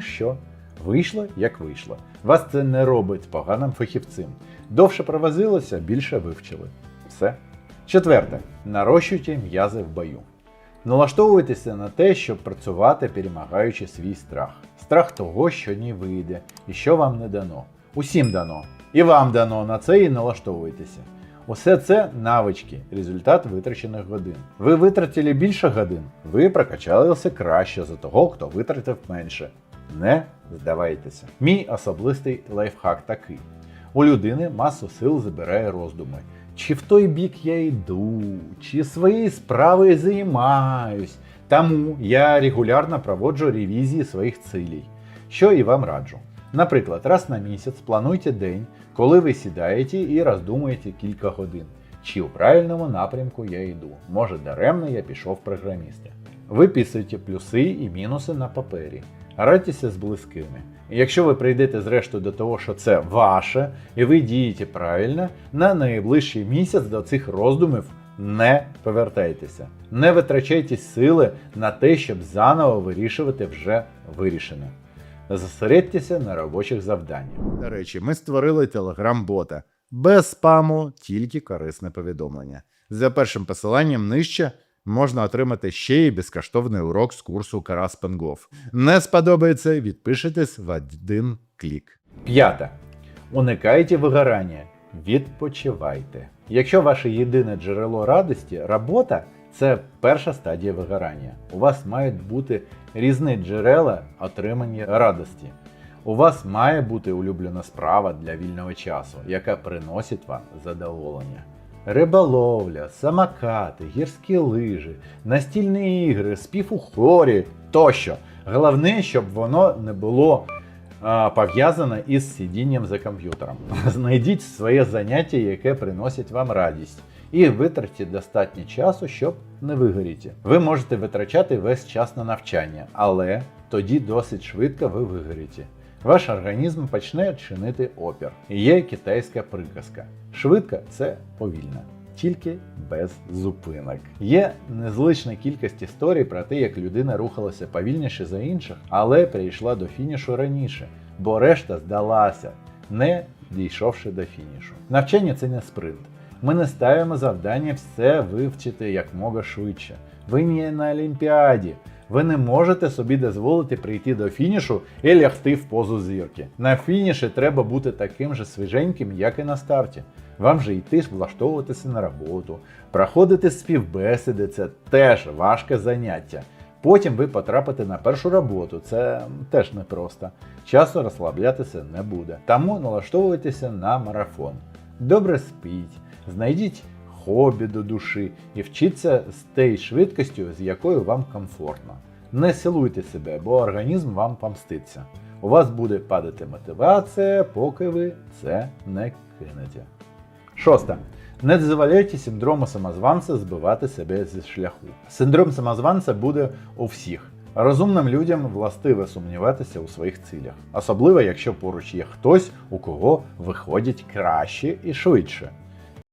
Що вийшло, як вийшло. Вас це не робить поганим фахівцем. Довше провозилося, більше вивчили. Все. Четверте. Нарощуйте м'язи в бою. Налаштовуйтеся на те, щоб працювати, перемагаючи свій страх. Страх того, що не вийде і що вам не дано. Усім дано. І вам дано на це і налаштовуйтеся. Усе це навички, результат витрачених годин. Ви витратили більше годин, ви прокачалися краще за того, хто витратив менше. Не здавайтеся. Мій особистий лайфхак такий: у людини масу сил забирає роздуми. Чи в той бік я йду, чи своєю справою займаюсь. Тому я регулярно проводжу ревізії своїх цілей, що і вам раджу. Наприклад, раз на місяць плануйте день, коли ви сідаєте і роздумуєте кілька годин, чи у правильному напрямку я йду. Може, даремно я пішов програміста. Виписуйте плюси і мінуси на папері, радьтеся з близькими. Якщо ви прийдете зрештою до того, що це ваше, і ви дієте правильно, на найближчий місяць до цих роздумів не повертайтеся. Не витрачайте сили на те, щоб заново вирішувати вже вирішене. Зосередьтеся на робочих завданнях. До речі, ми створили телеграм-бота. Без спаму, тільки корисне повідомлення. За першим посиланням нижче можна отримати ще й безкоштовний урок з курсу Карас Пенгов. Не сподобається, відпишитесь в один клік. П'яте. Уникайте вигорання. Відпочивайте. Якщо ваше єдине джерело радості робота, це перша стадія вигорання. У вас мають бути різні джерела отримання радості. У вас має бути улюблена справа для вільного часу, яка приносить вам задоволення. Риболовля, самокати, гірські лижі, настільні ігри, спів у хорі тощо. Головне, щоб воно не було пов'язане із сидінням за комп'ютером. Знайдіть своє заняття, яке приносить вам радість, і витратіть достатньо часу, щоб не вигоріти. Ви можете витрачати весь час на навчання, але тоді досить швидко ви вигоріте. Ваш організм почне чинити опір. Є китайська приказка. Швидко це повільно, тільки без зупинок. Є незлична кількість історій про те, як людина рухалася повільніше за інших, але прийшла до фінішу раніше, бо решта здалася, не дійшовши до фінішу. Навчання це не спринт. Ми не ставимо завдання все вивчити як мога швидше. Ви не на Олімпіаді. Ви не можете собі дозволити прийти до фінішу і лягти в позу зірки. На фініші треба бути таким же свіженьким, як і на старті. Вам же йти влаштовуватися на роботу, проходити співбесіди це теж важке заняття. Потім ви потрапите на першу роботу, це теж непросто. Часу розслаблятися не буде. Тому налаштовуйтеся на марафон. Добре спіть, знайдіть хобі до душі і вчіться з тією швидкістю, з якою вам комфортно. Не силуйте себе, бо організм вам помститься. У вас буде падати мотивація, поки ви це не кинете. Шосте. Не дозволяйте синдрому самозванця збивати себе зі шляху. Синдром самозванця буде у всіх. Розумним людям властиве сумніватися у своїх цілях, особливо якщо поруч є хтось, у кого виходять краще і швидше.